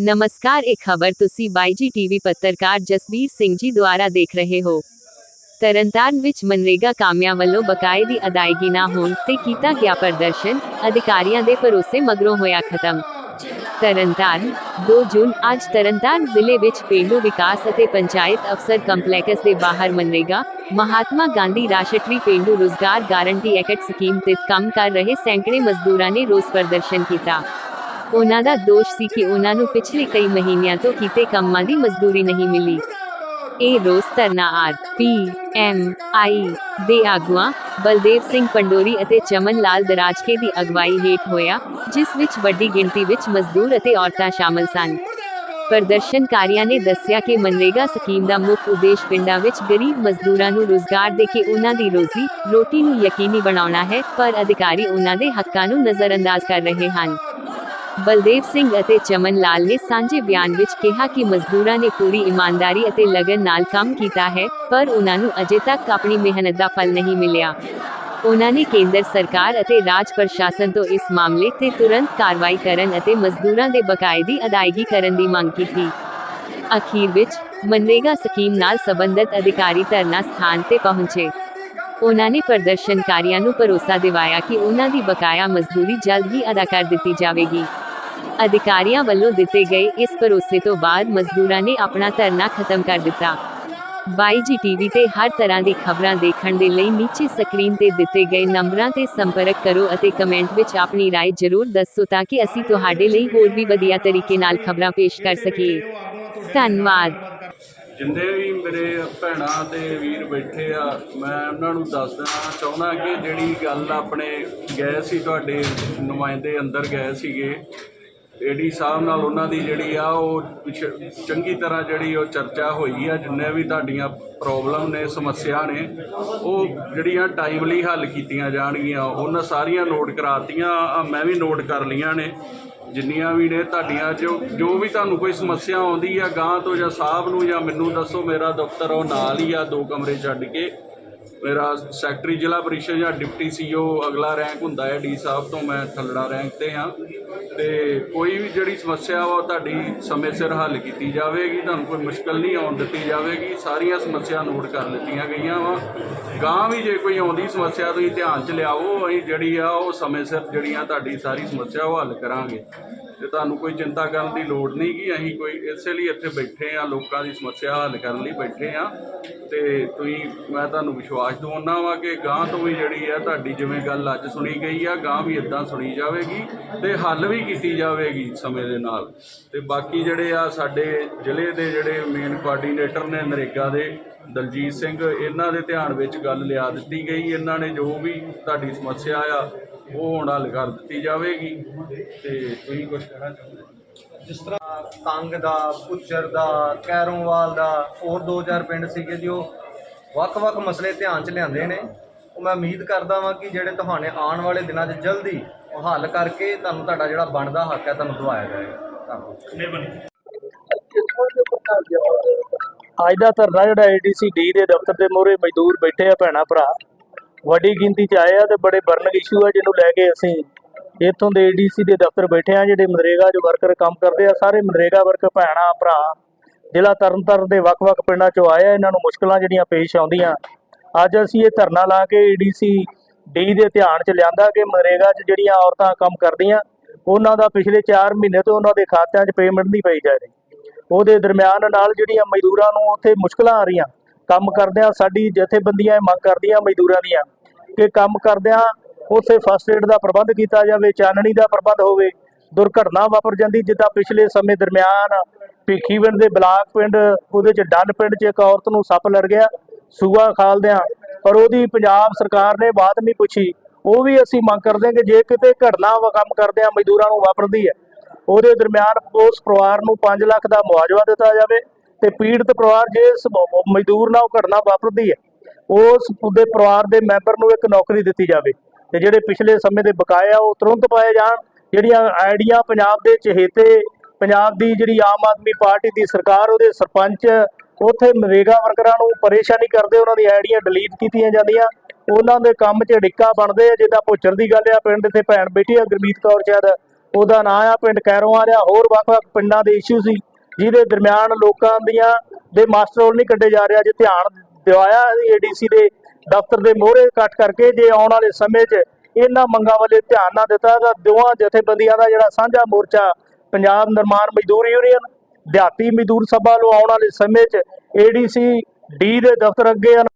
ਨਮਸਕਾਰ ਇਹ ਖਬਰ ਤੁਸੀਂ ਬਾਈਜੀ ਟੀਵੀ ਪੱਤਰਕਾਰ ਜਸਵੀਰ ਸਿੰਘ ਜੀ ਦੁਆਰਾ ਦੇਖ ਰਹੇ ਹੋ ਤਰਨਤਾਰਨ ਵਿੱਚ ਮਨਰੇਗਾ ਕਾਮਿਆਂ ਵੱਲੋਂ ਬਕਾਏ ਦੀ ਅਦਾਇਗੀ ਨਾ ਹੋਣ ਤੇ ਕੀਤਾ ਗਿਆ ਪ੍ਰਦਰਸ਼ਨ, ਅਧਿਕਾਰੀਆਂ ਦੇ ਭਰੋਸੇ ਮਗਰੋਂ ਹੋਇਆ ਖਤਮ। ਤਰਨਤਾਰਨ 2 ਜੂਨ, ਅੱਜ ਤਰਨਤਾਰਨ ਜ਼ਿਲ੍ਹੇ ਵਿੱਚ ਪੇਂਡੂ ਵਿਕਾਸ ਅਤੇ ਪੰਚਾਇਤ ਅਫਸਰ ਕੰਪਲੈਕਸ ਦੇ ਬਾਹਰ ਮਨਰੇਗਾ, ਮਹਾਤਮਾ ਗਾਂਧੀ ਰਾਸ਼ਟਰੀ ਪੇਂਡੂ ਰੋਜ਼ਗਾਰ ਗਾਰੰਟੀ ਐਕਟ ਸਕੀਮ ਤਹਿਤ ਕੰਮ ਕਰ ਰਹੇ ਸੈਂਕੜੇ ਮਜ਼ਦੂਰਾਂ ਨੇ ਰੋਸ ਪ੍ਰਦਰਸ਼ਨ ਕੀਤਾ। ਉਹਨਾਂ ਦਾ ਦੋਸ਼ ਸੀ ਕਿ ਉਹਨਾਂ ਨੂੰ ਪਿਛਲੇ ਕਈ ਮਹੀਨਿਆਂ ਤੋਂ ਕੀਤੇ ਕੰਮਾਂ ਦੀ ਮਜ਼ਦੂਰੀ ਨਹੀਂ ਮਿਲੀ। ਇਹ ਰੋਸ ਧਰਨਾ ਆਰ ਪੀ ਐਮ ਆਈ ਦੇ ਆਗੂਆਂ, ਬਲਦੇਵ ਸਿੰਘ ਪੰਡੋਰੀ ਅਤੇ ਚਮਨ ਲਾਲ ਦਰਾਜਕੇ ਦੀ ਅਗਵਾਈ ਹੇਠ ਹੋਇਆ, ਜਿਸ ਵਿੱਚ ਵੱਡੀ ਗਿਣਤੀ ਵਿੱਚ ਮਜ਼ਦੂਰ ਅਤੇ ਔਰਤਾਂ ਸ਼ਾਮਲ ਸਨ। ਪ੍ਰਦਰਸ਼ਨਕਾਰੀਆਂ ਨੇ ਦੱਸਿਆ ਕਿ ਮਨਰੇਗਾ ਸਕੀਮ ਦਾ ਮੁੱਖ ਉਦੇਸ਼ ਪਿੰਡਾਂ ਵਿੱਚ ਗਰੀਬ ਮਜ਼ਦੂਰਾਂ ਨੂੰ ਰੋਜ਼ਗਾਰ ਦੇ ਕੇ ਉਹਨਾਂ ਦੀ ਰੋਜ਼ੀ, ਰੋਟੀ ਨੂੰ ਯਕੀਨੀ ਬਣਾਉਣਾ ਹੈ, ਪਰ ਅਧਿਕਾਰੀ ਉਹਨਾਂ ਦੇ ਹੱਕਾਂ ਨੂੰ ਨਜ਼ਰਅੰਦਾਜ਼ ਕਰ ਰਹੇ ਹਨ। ਬਲਦੇਵ ਸਿੰਘ ਅਤੇ ਚਮਨ ਲਾਲ ਨੇ ਸਾਂਝੇ ਬਿਆਨ ਵਿੱਚ ਕਿਹਾ ਕਿ ਮਜ਼ਦੂਰਾਂ ਨੇ ਪੂਰੀ ਇਮਾਨਦਾਰੀ ਅਤੇ ਲਗਨ ਨਾਲ ਕੰਮ ਕੀਤਾ ਹੈ, ਪਰ ਉਹਨਾਂ ਨੂੰ ਅਜੇ ਤੱਕ ਆਪਣੀ ਮਿਹਨਤ ਦਾ ਫਲ ਨਹੀਂ ਮਿਲਿਆ। ਉਹਨਾਂ ਨੇ ਕੇਂਦਰ ਸਰਕਾਰ ਅਤੇ ਰਾਜ ਪ੍ਰਸ਼ਾਸਨ ਤੋਂ ਇਸ ਮਾਮਲੇ ਤੇ ਤੁਰੰਤ ਕਾਰਵਾਈ ਕਰਨ ਅਤੇ ਮਜ਼ਦੂਰਾਂ ਦੇ ਬਕਾਏ ਦੀ ਅਦਾਇਗੀ ਕਰਨ ਦੀ ਮੰਗ ਕੀਤੀ। ਅਖੀਰ ਵਿੱਚ ਮਨਰੇਗਾ ਸਕੀਮ ਨਾਲ ਸੰਬੰਧਿਤ ਅਧਿਕਾਰੀ ਧਰਨਾ ਸਥਾਨ ਤੇ ਪਹੁੰਚੇ। ਉਹਨਾਂ ਨੇ ਪ੍ਰਦਰਸ਼ਨਕਾਰੀਆਂ ਨੂੰ ਭਰੋਸਾ ਦਿਵਾਇਆ ਕਿ ਉਹਨਾਂ ਦੀ ਬਕਾਇਆ ਮਜ਼ਦੂਰੀ ਜਲਦ ਹੀ ਅਦਾ ਕਰ ਦਿੱਤੀ ਜਾਵੇਗੀ। ਅਧਿਕਾਰੀਆਂ ਵੱਲੋਂ ਦਿੱਤੇ ਗਏ ਇਸ ਭਰੋਸੇ ਤੋਂ ਬਾਅਦ ਮਜ਼ਦੂਰਾਂ ਨੇ ਆਪਣਾ ਧਰਨਾ ਖਤਮ ਕਰ ਦਿੱਤਾ ਬਾਈਜੀ ਟੀਵੀ ਤੇ ਹਰ ਤਰ੍ਹਾਂ ਦੀ ਖਬਰਾਂ ਦੇਖਣ ਦੇ ਲਈ ਨੀਚੇ ਸਕਰੀਨ ਤੇ ਦਿੱਤੇ ਗਏ ਨੰਬਰਾਂ ਤੇ ਸੰਪਰਕ ਕਰੋ ਅਤੇ ਕਮੈਂਟ ਵਿੱਚ ਆਪਣੀ رائے ਜ਼ਰੂਰ ਦੱਸੋ ਤਾਂ ਕਿ ਅਸੀਂ ਤੁਹਾਡੇ ਲਈ ਹੋਰ ਵੀ ਵਧੀਆ ਤਰੀਕੇ ਨਾਲ ਖਬਰਾਂ ਪੇਸ਼ ਕਰ ਸਕੀਏ ਧੰਨਵਾਦ ਜਿੰਨੇ ਵੀ ਮੇਰੇ ਭੈਣਾਂ ਤੇ ਵੀਰ ਬੈਠੇ ਆ ਮੈਂ ਉਹਨਾਂ ਨੂੰ ਦੱਸ ਦੇਣਾ ਚਾਹੁੰਦਾ ਕਿ ਜਿਹੜੀ ਗੱਲ ਆਪਣੇ ਗਏ ਸੀ ਤੁਹਾਡੇ ਨੁਮਾਇੰਦੇ ਅੰਦਰ ਗਏ ਸੀਗੇ ਏਡੀ ਸਾਹਿਬ ਨਾਲ ਉਹਨਾਂ ਦੀ ਜਿਹੜੀ ਆ, ਉਹ ਪਿਛ- ਚੰਗੀ ਤਰ੍ਹਾਂ ਜਿਹੜੀ ਉਹ ਚਰਚਾ ਹੋਈ ਆ, ਜਿੰਨੇ ਵੀ ਤੁਹਾਡੀਆਂ ਪ੍ਰੋਬਲਮ ਨੇ, ਸਮੱਸਿਆ ਨੇ, ਉਹ ਜਿਹੜੀਆਂ ਟਾਈਮਲੀ ਹੱਲ ਕੀਤੀਆਂ ਜਾਣਗੀਆਂ। ਉਹਨਾਂ ਸਾਰੀਆਂ ਨੋਟ ਕਰਾਤੀਆਂ ਮੈਂ ਵੀ ਨੋਟ ਕਰ ਲਈਆਂ ਨੇ। ਜਿੰਨੀਆਂ ਵੀ ਨੇ ਤੁਹਾਡੀਆਂ, ਜੋ ਜੋ ਵੀ ਤੁਹਾਨੂੰ ਕੋਈ ਸਮੱਸਿਆ ਆਉਂਦੀ ਆ ਗਾਂ ਤੋਂ ਜਾਂ ਸਾਹਿਬ ਨੂੰ ਜਾਂ ਮੈਨੂੰ ਦੱਸੋ, ਮੇਰਾ ਦਫ਼ਤਰ ਉਹ ਨਾਲ ਹੀ ਆ, ਦੋ ਕਮਰੇ ਛੱਡ ਕੇ। ਮੇਰਾ ਸੈਕਟਰੀ ਜ਼ਿਲ੍ਹਾ ਪਰਿਸ਼ਦ ਜਾਂ ਡਿਪਟੀ ਸੀਓ, ਅਗਲਾ ਰੈਂਕ ਹੁੰਦਾ ਹੈ ਡੀ ਸਾਹਿਬ ਤੋਂ, ਮੈਂ ਥੱਲੜਾ ਰੈਂਕ ਤੇ ਹਾਂ। ਤੇ ਕੋਈ ਵੀ ਜਿਹੜੀ ਸਮੱਸਿਆ ਵਾ ਉਹ ਤੁਹਾਡੀ ਸਮੇਂ ਸਿਰ ਹੱਲ ਕੀਤੀ ਜਾਵੇਗੀ, ਤੁਹਾਨੂੰ ਕੋਈ ਮੁਸ਼ਕਲ ਨਹੀਂ ਆਉਣ ਦਿੱਤੀ ਜਾਵੇਗੀ। ਸਾਰੀਆਂ ਸਮੱਸਿਆ ਨੋਟ ਕਰ ਲਿੱਤੀਆਂ ਗਈਆਂ ਵਾ। ਗਾਂ ਵੀ ਜੇ ਕੋਈ ਆਉਂਦੀ ਸਮੱਸਿਆ, ਤੁਸੀਂ ਧਿਆਨ 'ਚ ਲਿਆਓ, ਅਸੀਂ ਜਿਹੜੀ ਆ ਉਹ ਸਮੇਂ ਸਿਰ ਜਿਹੜੀਆਂ ਤੁਹਾਡੀ ਸਾਰੀ ਸਮੱਸਿਆ ਉਹ ਹੱਲ ਕਰਾਂਗੇ। ਤੇ ਤੁਹਾਨੂੰ ਕੋਈ ਚਿੰਤਾ ਕਰਨ ਦੀ ਲੋੜ ਨਹੀਂ ਕਿ ਅਸੀਂ ਕੋਈ ਇਸੇ ਲਈ ਇੱਥੇ ਬੈਠੇ ਆ ਲੋਕਾਂ ਦੀ ਸਮੱਸਿਆ ਹੱਲ ਕਰਨ ਲਈ ਬੈਠੇ ਆ ਤੇ ਤੁਸੀਂ, ਮੈਂ ਤੁਹਾਨੂੰ ਵਿਸ਼ਵਾਸ ਦਿਵਾਉਣਾ ਵਾ ਕਿ ਗਾਂ ਤੋਂ ਵੀ ਜਿਹੜੀ ਆ ਤੁਹਾਡੀ ਜਿਵੇਂ ਗੱਲ ਅੱਜ ਸੁਣੀ ਗਈ ਆ ਗਾਂ ਵੀ ਇਦਾਂ ਸੁਣੀ ਜਾਵੇਗੀ ਤੇ ਹੱਲ ਵੀ ਕੀਤੀ ਜਾਵੇਗੀ ਸਮੇਂ ਦੇ ਨਾਲ। ਤੇ ਬਾਕੀ ਜਿਹੜੇ ਆ ਸਾਡੇ ਜ਼ਿਲ੍ਹੇ ਦੇ ਜਿਹੜੇ ਮੇਨ ਕੋਆਰਡੀਨੇਟਰ ਨੇ ਨਰੇਗਾ ਦੇ, ਦਲਜੀਤ ਸਿੰਘ, ਇਹਨਾਂ ਦੇ ਧਿਆਨ ਵਿੱਚ ਗੱਲ ਲਿਆ ਦਿੱਤੀ ਗਈ। ਇਹਨਾਂ ਨੇ ਜੋ ਵੀ ਤੁਹਾਡੀ ਸਮੱਸਿਆ ਆ, ਉਹ ਹੁਣ ਹੱਲ ਕਰ ਦਿੱਤੀ ਜਾਵੇਗੀ। ਤੇ ਤੁਸੀਂ ਕੁਝ ਕਹਿਣਾ ਚਾਹੁੰਦੇ ਜਿਸ ਤਰ੍ਹਾਂ ਤੰਗ ਦਾ ਪੁੱਚਰ ਦਾ, ਕੈਰੋਂਵਾਲ ਦਾ, ਹੋਰ 2000 ਪਿੰਡ ਸੀਗੇ ਜੀ, ਉਹ ਵੱਖ-ਵੱਖ ਮਸਲੇ ਧਿਆਨ 'ਚ ਲਿਆਂਦੇ ਨੇ। ਉਹ ਮੈਂ ਉਮੀਦ ਕਰਦਾ ਵਾਂ ਕਿ ਜਿਹੜੇ ਤੁਹਾਡੇ ਆਉਣ ਵਾਲੇ ਦਿਨਾਂ 'ਚ ਜਲਦੀ ਉਹ ਹੱਲ ਕਰਕੇ ਤੁਹਾਨੂੰ ਤੁਹਾਡਾ ਜਿਹੜਾ ਬਣਦਾ ਹੱਕ ਹੈ ਤੁਹਾਨੂੰ ਦਿਵਾਇਆ ਜਾਏਗਾ। ਧੰਨਵਾਦ। ਅੱਜ ਦਾ ਧਰਨਾ ਜਿਹੜਾ ਏਡੀਸੀ ਦੇ ਦਫ਼ਤਰ ਦੇ ਮੋਹਰੇ ਮਜ਼ਦੂਰ ਬੈਠੇ ਆ ਭੈਣਾ ਭਰਾ। ਵੱਡੀ ਗਿਣਤੀ ਚ ਆਏ ਆ ਤੇ ਬੜੇ ਬਰਨਿੰਗ ਇਸ਼ੂ ਆ ਜਿਹਨੂੰ ਲੈ ਕੇ ਅਸੀਂ ਇੱਥੋਂ ਦੇ ਏਡੀਸੀ ਦੇ ਦਫ਼ਤਰ ਬੈਠੇ ਆ ਜਿਹੜੇ ਮਨਰੇਗਾ 'ਚ ਵਰਕਰ ਕੰਮ ਕਰਦੇ ਆ। ਸਾਰੇ ਮਨਰੇਗਾ ਵਰਕਰ ਭੈਣਾ ਭਰਾ ਜ਼ਿਲ੍ਹਾ ਤਰਨਤਾਰਨ ਦੇ ਵੱਖ-ਵੱਖ ਪਿੰਡਾਂ 'ਚੋਂ ਆਇਆ, ਇਹਨਾਂ ਨੂੰ ਮੁਸ਼ਕਲਾਂ ਜਿਹੜੀਆਂ ਪੇਸ਼ ਆਉਂਦੀਆਂ। ਅੱਜ ਅਸੀਂ ਇਹ ਧਰਨਾ ਲਾ ਕੇ ਏਡੀਸੀ ਡੀ ਦੇ ਧਿਆਨ 'ਚ ਲਿਆਂਦਾ ਕਿ ਮਨਰੇਗਾ 'ਚ ਜਿਹੜੀਆਂ ਔਰਤਾਂ ਕੰਮ ਕਰਦੀਆਂ, ਉਹਨਾਂ ਦਾ ਪਿਛਲੇ 4 ਮਹੀਨੇ ਤੋਂ ਉਹਨਾਂ ਦੇ ਖਾਤਿਆਂ 'ਚ ਪੇਮੈਂਟ ਨਹੀਂ ਪਈ ਜਾ ਰਹੀ। ਉਹਦੇ ਦਰਮਿਆਨ ਨਾਲ ਜਿਹੜੀਆਂ ਮਜ਼ਦੂਰਾਂ ਨੂੰ ਉੱਥੇ ਮੁਸ਼ਕਲਾਂ ਆ ਰਹੀਆਂ, ਕੰਮ ਕਰਦਿਆਂ ਸਾਡੀ ਜਥੇਬੰਦੀਆਂ ਇਹ ਮੰਗ ਕਰਦੀਆਂ ਮਜ਼ਦੂਰਾਂ ਦੀਆਂ ਕਿ ਕੰਮ ਕਰਦਿਆਂ ਉੱਥੇ ਫਸਟ ਏਡ ਦਾ ਪ੍ਰਬੰਧ ਕੀਤਾ ਜਾਵੇ, ਚਾਨਣੀ ਦਾ ਪ੍ਰਬੰਧ ਹੋਵੇ, ਦੁਰਘਟਨਾ ਵਾਪਰ ਜਾਂਦੀ ਜਿੱਦਾਂ ਪਿਛਲੇ ਸਮੇਂ ਦਰਮਿਆਨ ਭਿੱਖੀਵਿੰਡ ਦੇ ਬਲਾਕ ਪਿੰਡ, ਉਹਦੇ ਚ ਡੰਨ ਪਿੰਡ 'ਚ ਇੱਕ ਔਰਤ ਨੂੰ ਸੱਪ ਲੜ ਗਿਆ, ਸੂਆ ਖਾਲਦਿਆਂ ਪਰ ਉਹਦੀ ਪੰਜਾਬ ਸਰਕਾਰ ਨੇ ਬਾਤ ਨਹੀਂ ਪੁੱਛੀ। ਉਹ ਵੀ ਅਸੀਂ ਮੰਗ ਕਰਦੇ ਹਾਂ ਕਿ ਜੇ ਕਿਤੇ ਘਟਨਾ ਵਾ ਕੰਮ ਕਰਦਿਆਂ ਮਜ਼ਦੂਰਾਂ ਨੂੰ ਵਾਪਰਦੀ ਹੈ। ਉਹਦੇ ਦਰਮਿਆਨ ਉਸ ਪਰਿਵਾਰ ਨੂੰ 5 ਲੱਖ ਦਾ ਮੁਆਵਜ਼ਾ ਦਿੱਤਾ ਜਾਵੇ ਤੇ ਪੀੜਤ ਪਰਿਵਾਰ ਜੇ ਮਜ਼ਦੂਰ ਨਾਲ ਉਹ ਘਟਨਾ ਵਾਪਰਦੀ ਹੈ, ਉਸ ਉਹਦੇ ਪਰਿਵਾਰ ਦੇ ਮੈਂਬਰ ਨੂੰ ਇੱਕ ਨੌਕਰੀ ਦਿੱਤੀ ਜਾਵੇ। ਤੇ ਜਿਹੜੇ ਪਿਛਲੇ ਸਮੇਂ ਦੇ ਬਕਾਇਆ ਉਹ ਤੁਰੰਤ ਪਾਏ ਜਾਣ, ਜਿਹੜੀਆਂ ਆਈਡੀਆਂ ਪੰਜਾਬ ਦੇ ਚਹੇਤੇ ਪੰਜਾਬ ਦੀ ਜਿਹੜੀ ਆਮ ਆਦਮੀ ਪਾਰਟੀ ਦੀ ਸਰਕਾਰ, ਉਹਦੇ ਸਰਪੰਚ ਉੱਥੇ ਨਰੇਗਾ ਵਰਕਰਾਂ ਨੂੰ ਪਰੇਸ਼ਾਨੀ ਕਰਦੇ, ਉਹਨਾਂ ਦੀ ਆਈਡੀਆਂ ਡਿਲੀਟ ਕੀਤੀਆਂ ਜਾਂਦੀਆਂ। ਉਹਨਾਂ ਦੇ ਕੰਮ 'ਚ ਡਿੱਕਾ ਬਣਦੇ ਆ, ਜਿੱਦਾਂ ਭੁੱਚਰ ਦੀ ਗੱਲ ਆ, ਪਿੰਡ ਤੇ ਭੈਣ ਬੇਟੀ ਆ, ਗੁਰਮੀਤ ਕੌਰ ਸ਼ਾਇਦ। ਉਹਦਾ ਨਾਂ ਆ, ਪਿੰਡ ਕੈਰੋਂ ਆ ਰਿਹਾ। ਹੋਰ ਵੱਖ-ਵੱਖ ਪਿੰਡਾਂ ਦੇ ਇਸ਼ੂ ਸੀ, ਜਿਹਦੇ ਦਰਮਿਆਨ ਲੋਕਾਂ ਦੀਆਂ ਦੇ ਮਾਸਟਰ ਨਹੀਂ ਕੱਢੇ ਜਾ ਰਿਹਾ, ਜੇ ਧਿਆਨ ਦਿਵਾਇਆ ਏਡੀਸੀ ਦੇ ਦਫ਼ਤਰ ਦੇ ਮੋਹਰੇ ਇਕੱਠ ਕਰਕੇ, ਜੇ ਆਉਣ ਵਾਲੇ ਸਮੇਂ 'ਚ ਇਹਨਾਂ ਮੰਗਾਂ ਵੱਲੇ ਧਿਆਨ ਨਾ ਦਿੱਤਾ, ਤਾਂ ਦੋਵਾਂ ਜਥੇਬੰਦੀਆਂ ਦਾ ਜਿਹੜਾ ਸਾਂਝਾ ਮੋਰਚਾ ਪੰਜਾਬ ਨਿਰਮਾਣ ਮਜ਼ਦੂਰ ਯੂਨੀਅਨ, ਦਿਹਾਤੀ ਮਜ਼ਦੂਰ ਸਭਾ ਨੂੰ ਆਉਣ ਵਾਲੇ ਸਮੇਂ 'ਚ ਏਡੀਸੀ ਡੀ ਦੇ ਦਫ਼ਤਰ ਅੱਗੇ